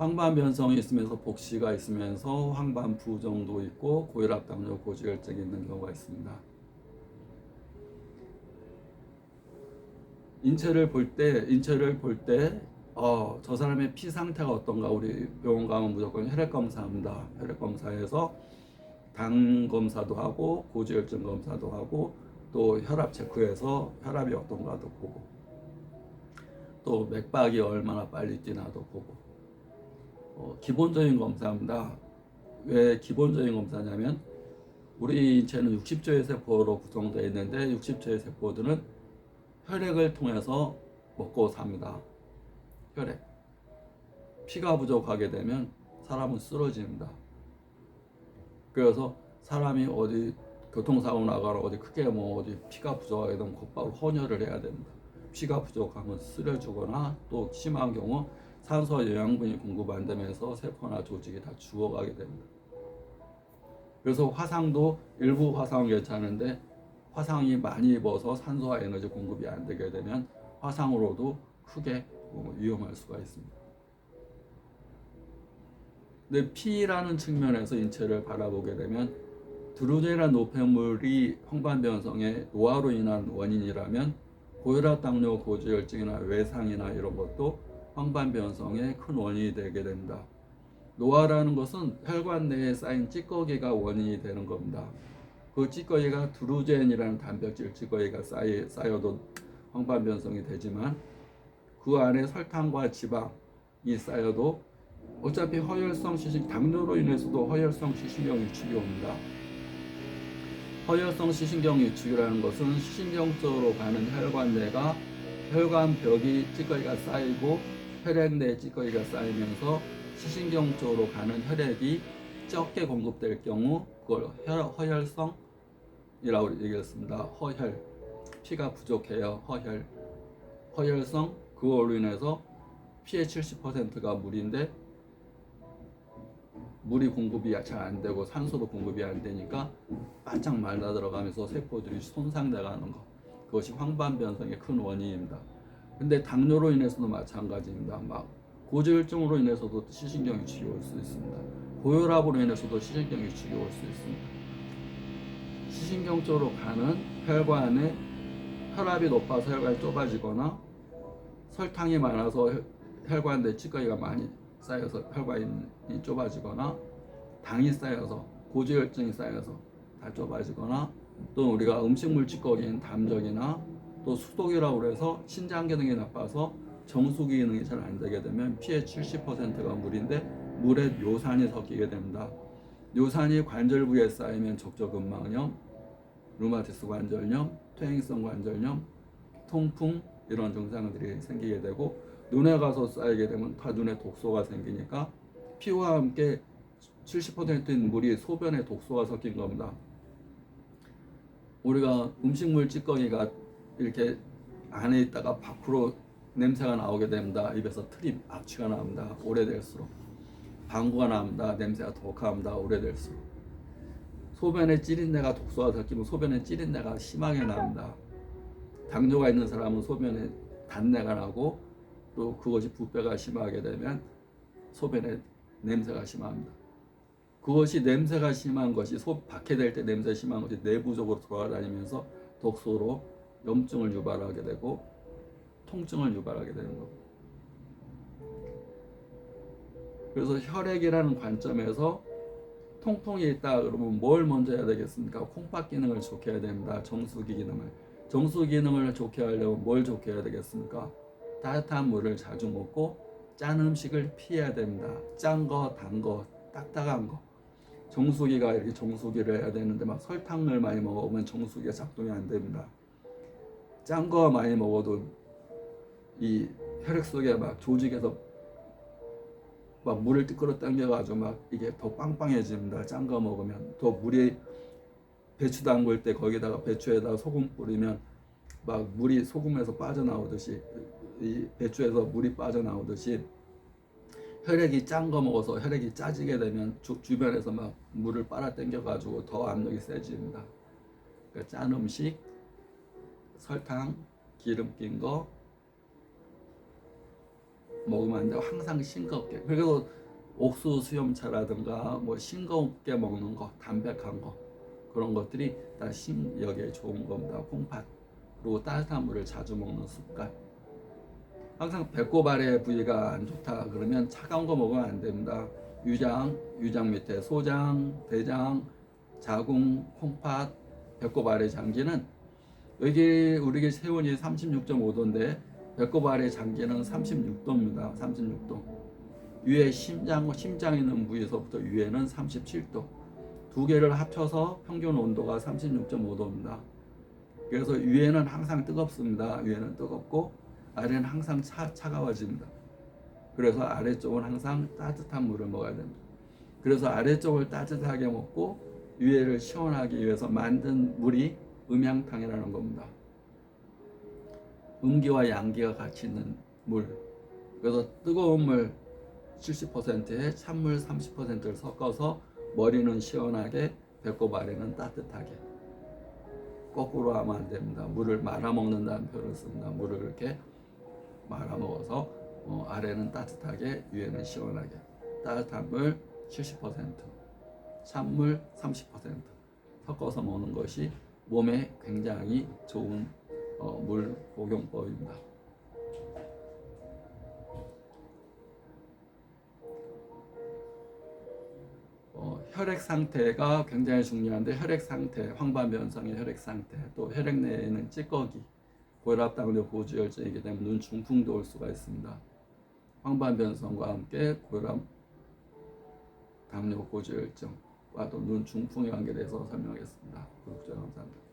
황반 변성이 있으면서 복시가 있으면서 황반 부정도 있고 고혈압, 당뇨, 고지혈증이 있는 경우가 있습니다. 인체를 볼 때, 인체를 볼 때, 어, 저 사람의 피 상태가 어떤가 우리 병원 가면 무조건 혈액 검사합니다. 혈액 검사에서 당 검사도 하고 고지혈증 검사도 하고 또 혈압 체크해서 혈압이 어떤가도 보고 또 맥박이 얼마나 빨리 뛰나도 보고 어, 기본적인 검사입니다. 왜 기본적인 검사냐면 우리 인체는 60조의 세포로 구성되어 있는데 60조의 세포들은 혈액을 통해서 먹고 삽니다. 혈액. 피가 부족하게 되면 사람은 쓰러집니다. 그래서 사람이 어디 교통사고 나거나 어디 크게 뭐 어디 피가 부족하게 되면 곧바로 헌혈을 해야 됩니다. 피가 부족하면 쓰려주거나 또 심한 경우 산소 영양분이 공급 안 되면서 세포나 조직이 다 죽어가게 됩니다. 그래서 화상도 일부 화상은 괜찮은데 화상이 많이 입어서 산소와 에너지 공급이 안 되게 되면 화상으로도 크게 어, 위험할 수가 있습니다. 근데 피라는 측면에서 인체를 바라보게 되면 드루제란 노폐물이 황반변성의 노화로 인한 원인이라면 고혈압, 당뇨, 고지혈증이나 외상이나 이런 것도 황반 변성의 큰 원인이 되게 됩니다. 노화라는 것은 혈관 내에 쌓인 찌꺼기가 원인이 되는 겁니다. 그 찌꺼기가 드루젠이라는 단백질 찌꺼기가 쌓여, 쌓여도 황반 변성이 되지만 그 안에 설탕과 지방이 쌓여도 어차피 허혈성 시신 당뇨로 인해서도 허혈성 시신경 위축이 옵니다. 허혈성 시신경 위축이라는 것은 시신경 쪽으로 가는 혈관 내가 혈관 벽이 찌꺼기가 쌓이고 혈액 내 찌꺼기가 쌓이면서 시신경 쪽으로 가는 혈액이 적게 공급될 경우 그걸 혈, 허혈성이라고 얘기했습니다. 허혈 피가 부족해요. 허혈 허혈성 그걸로 인해서 피의 70%가 물인데 물이 공급이 잘 안 되고 산소도 공급이 안 되니까 바짝 말라 들어가면서 세포들이 손상돼 가는 거. 그것이 황반 변성의 큰 원인입니다. 근데 당뇨로 인해서도 마찬가지입니다. 막 고지혈증으로 인해서도 시신경 위축이 올수 있습니다. 고혈압으로 인해서도 시신경 위축이 올수 있습니다. 시신경 쪽으로 가는 혈관에 혈압이 높아서 혈관이 좁아지거나 설탕이 많아서 혈- 혈관 내 찌꺼기가 많이 쌓여서 혈관이 좁아지거나 당이 쌓여서 고지혈증이 쌓여서 다 좁아지거나 또 우리가 음식물 찌꺼기인 담적이나 또 수독이라고 그래서 신장 기능이 나빠서 정수 기능이 잘 안 되게 되면 피의 70%가 물인데 물에 요산이 섞이게 됩니다. 요산이 관절 부위에 쌓이면 족저근막염, 루마티스 관절염, 퇴행성 관절염, 통풍 이런 증상들이 생기게 되고 눈에 가서 쌓이게 되면 다 눈에 독소가 생기니까 피와 함께 70%인 물이 소변에 독소가 섞인 겁니다. 우리가 음식물 찌꺼기가 이렇게 안에 있다가 밖으로 냄새가 나오게 됩니다. 입에서 트림, 악취가 납니다. 오래될수록 방구가 납니다. 냄새가 독합니다. 오래될수록 소변에 찌린내가 독소가 섞이면 소변에 찌린내가 심하게 납니다. 당뇨가 있는 사람은 소변에 단내가 나고 또 그것이 부패가 심하게 되면 소변에 냄새가 심합니다. 그것이 냄새가 심한 것이 소 박해될 때 냄새 심한 것이 내부적으로 돌아다니면서 독소로 염증을 유발하게 되고 통증을 유발하게 되는 겁니다. 그래서 혈액이라는 관점에서 통풍이 있다 그러면 뭘 먼저 해야 되겠습니까? 콩팥 기능을 좋게 해야 됩니다. 정수기 기능을. 정수 기능을 좋게 하려면 뭘 좋게 해야 되겠습니까? 따뜻한 물을 자주 먹고 짠 음식을 피해야 됩니다. 짠 거, 단 거, 딱딱한 거. 정수기가 이렇게 정수기를 해야 되는데 막 설탕을 많이 먹으면 정수기가 작동이 안 됩니다. 짠 거 많이 먹어도 이 혈액 속에 막 조직에서 막 물을 끌어 당겨가지고 막 이게 더 빵빵해집니다. 짠 거 먹으면 더 물이 배추 담글 때 거기다가 배추에다가 소금 뿌리면 막 물이 소금에서 빠져나오듯이 이 배추에서 물이 빠져나오듯이 혈액이 짠 거 먹어서 혈액이 짜지게 되면 주, 주변에서 막 물을 빨아 당겨 가지고 더 압력이 세집니다. 그러니까 짠 음식, 설탕, 기름 낀 거, 먹으면 안 되고 항상 싱겁게. 그래서 옥수수 수염차라든가 뭐 싱겁게 먹는 거, 담백한 거 그런 것들이 다 신역에 좋은 겁니다. 콩팥 그리고 따뜻한 물을 자주 먹는 습관. 항상 배꼽 아래 부위가 안 좋다 그러면 차가운 거 먹으면 안 됩니다. 유장, 유장 밑에 소장, 대장, 자궁, 콩팥, 배꼽 아래 장기는 여기 우리 체온이 36.5도인데 배꼽 아래 장기는 36도입니다. 36도. 위에 심장, 심장 있는 부위에서부터 위에는 37도. 두 개를 합쳐서 평균 온도가 36.5도입니다. 그래서 위에는 항상 뜨겁습니다. 위에는 뜨겁고 아래는 항상 차, 차가워집니다. 그래서 아래쪽은 항상 따뜻한 물을 먹어야 됩니다. 그래서 아래쪽을 따뜻하게 먹고 위에를 시원하기 위해서 만든 물이 음양탕이라는 겁니다. 음기와 양기가 같이 있는 물. 그래서 뜨거운 물 70%에 찬물 30%를 섞어서 머리는 시원하게 배꼽 아래는 따뜻하게. 거꾸로 하면 안 됩니다. 물을 말아 먹는다는 표현을 씁니다. 물을 이렇게 말아 먹어서 어, 아래는 따뜻하게 위에는 시원하게. 따뜻한 물 70%, 찬물 30% 섞어서 먹는 것이 몸에 굉장히 좋은 어, 물 복용법입니다. 어, 혈액 상태가 굉장히 중요한데 혈액 상태, 황반변성의 혈액 상태, 또 혈액 내에는 찌꺼기, 고혈압, 당뇨, 고지혈증이기 때문에 눈 중풍도 올 수가 있습니다. 황반 변성과 함께 고혈압, 당뇨, 고지혈증과 또눈 중풍에 관계돼서 설명하겠습니다. 구독자 감사합니다.